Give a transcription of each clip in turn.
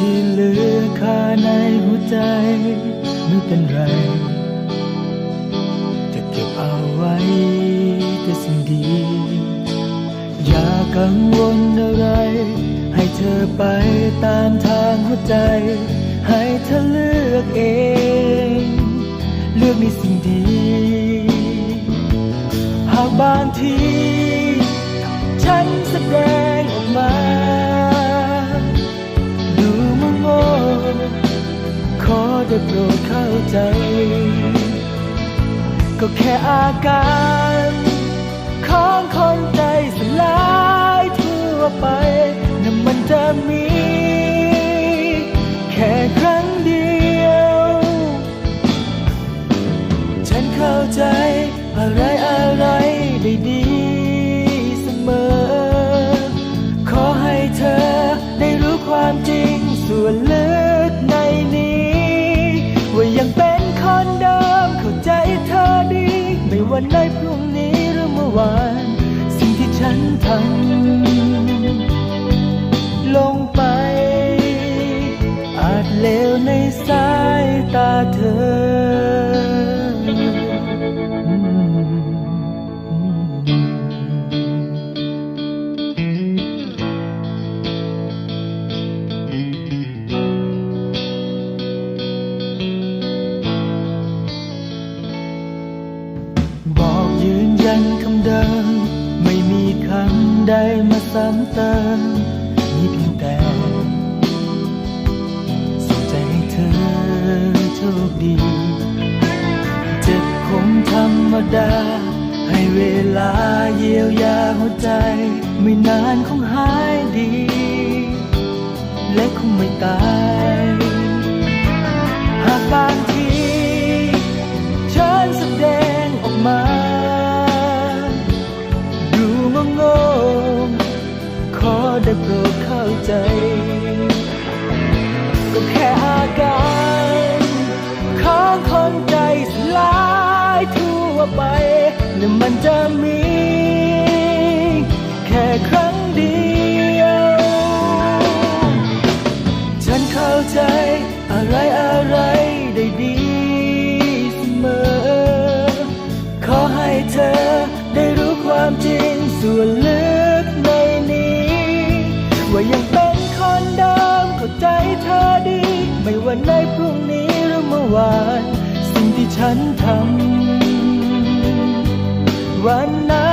ที่เหลือคาในหัวใจไม่เป็นไร จะเก็บเอาไว้แต่สิ่งดี อย่ากังวลอะไร ให้เธอไปตามทางหัวใจ ให้เธอเลือกเอง เลือกในสิ่งดี หากบางที ได้โปรดเข้าใจ ก็แค่อาการของคนใจสลายทั่วไปนั่นมันจะมี แค่ วัน สิ่งที่ฉันทำ สริเติมมีเพียงแต่สนใจให้เธอโชคดี เจ็บคงธรรมดา ให้เวลาเยียวยาหัวใจ ไม่นานคงหายดี และคงไม่ตาย day. คำวันนั้น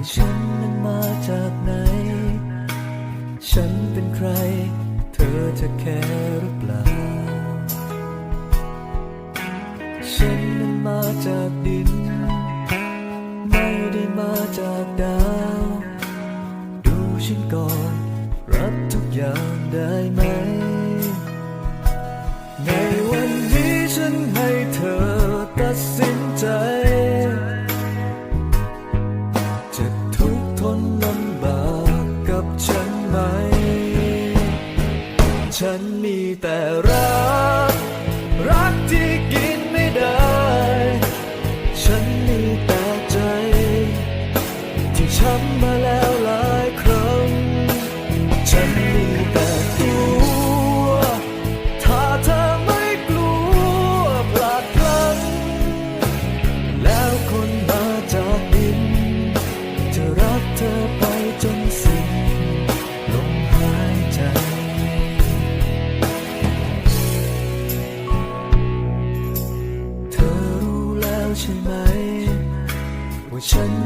าฉันนั้นมาจากไหน ฉันเป็นใคร เธอจะแค่หรือ ช้ำมาแล้วหลายครั้ง ฉันมีแต่ตัว ถ้าเธอไม่กลัวพลาดพลั้ง แล้วคนมาจากดิน จะรักเธอไปจนสิ้นลมหายใจ เธอรู้แล้วใช่ไหม ว่าฉัน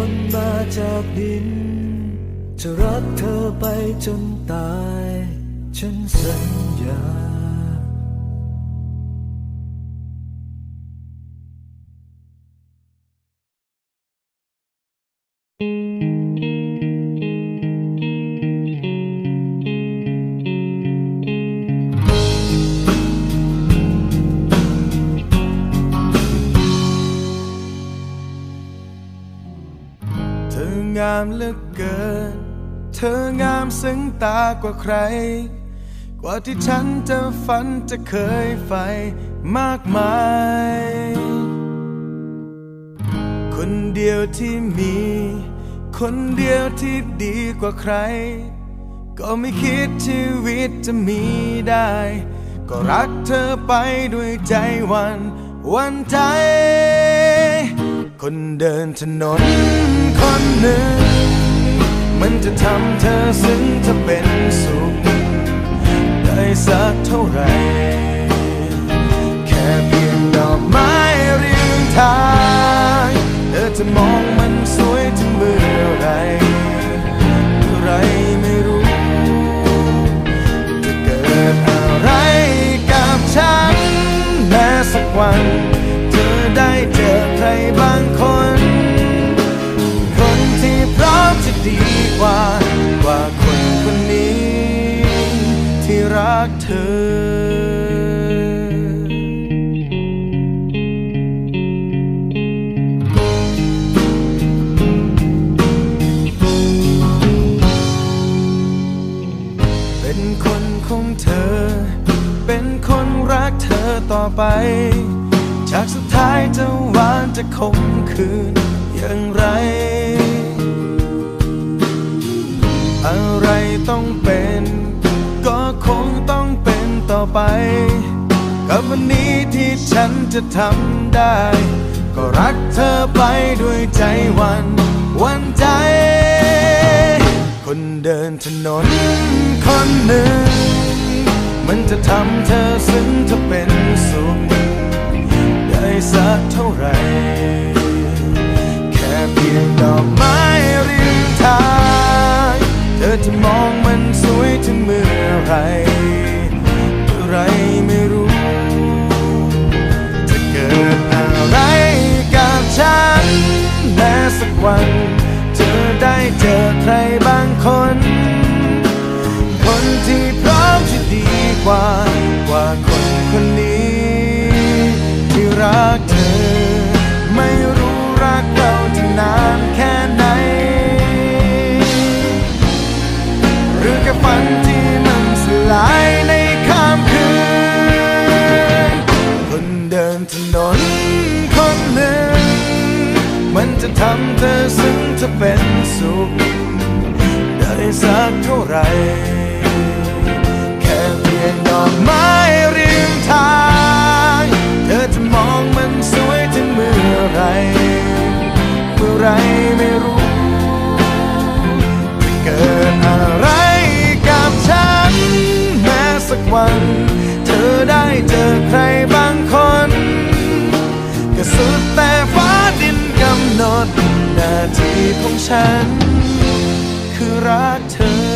คนมาจากดิน จะรักเธอไปจนตาย ฉันสัญญาามเหลือเกิน เธองามซึ้งตากว่าใคร กว่าที่ฉันจะฝันจะเคยใฝ่มากมาย คนเดียวที่มี คนเดียวที่ดีกว่าใคร ก็ไม่คิดชีวิตจะมีได้ ก็รักเธอไปด้วยใจวันวันใจ คนเดินถนนคนหนึ่ง มันจะทำเธอซึ้งจะเป็นสุข ได้สักเท่าไหร่ แค่เพียงดอกไม้เรียงทาง เธอจะมองมันสวยถึงเมื่อไรเมื่อไรไม่รู้จะเกิดอะไรกับฉันแม้สักวันเธอได้เจอใครบางคน คนที่พร้อมจะดี เธอเป็นคนของเธอ เป็นคนรักเธอต่อไป จากสุดท้ายจะหวานจะคมคืนอย่างไร อะไรต้องเป็น คงต้องเป็นต่อไป กับวันนี้ที่ฉันจะทำได้ ก็รักเธอไปด้วยใจวันวันใจ คนเดินถนนคนหนึ่ง มันจะทำเธอซึ้งเธอเป็นสุขได้สักเท่าไหร่แค่เพียงดอกไม้ริมทาง เธอจะมองมัน ไรเมื่อไรไม่รู้จะเกิดอะไรกับฉันแม้สักวันเธอได้เจอใครบางคน คนที่พร้อมจะดีกว่ากว่าคนคนนี้ที่รักเธอ เท่าไร แค่เพียงดอกไม้ริมทาง เธอจะมองมันสวยถึงเมื่อไร เมื่อไรไม่รู้จะเกิดอะไรกับฉัน แม้สักวัน เธอได้เจอใครบางคนก็สุดแต่ฟ้าดินกำหนด นาทีของฉัน คือรักเธอ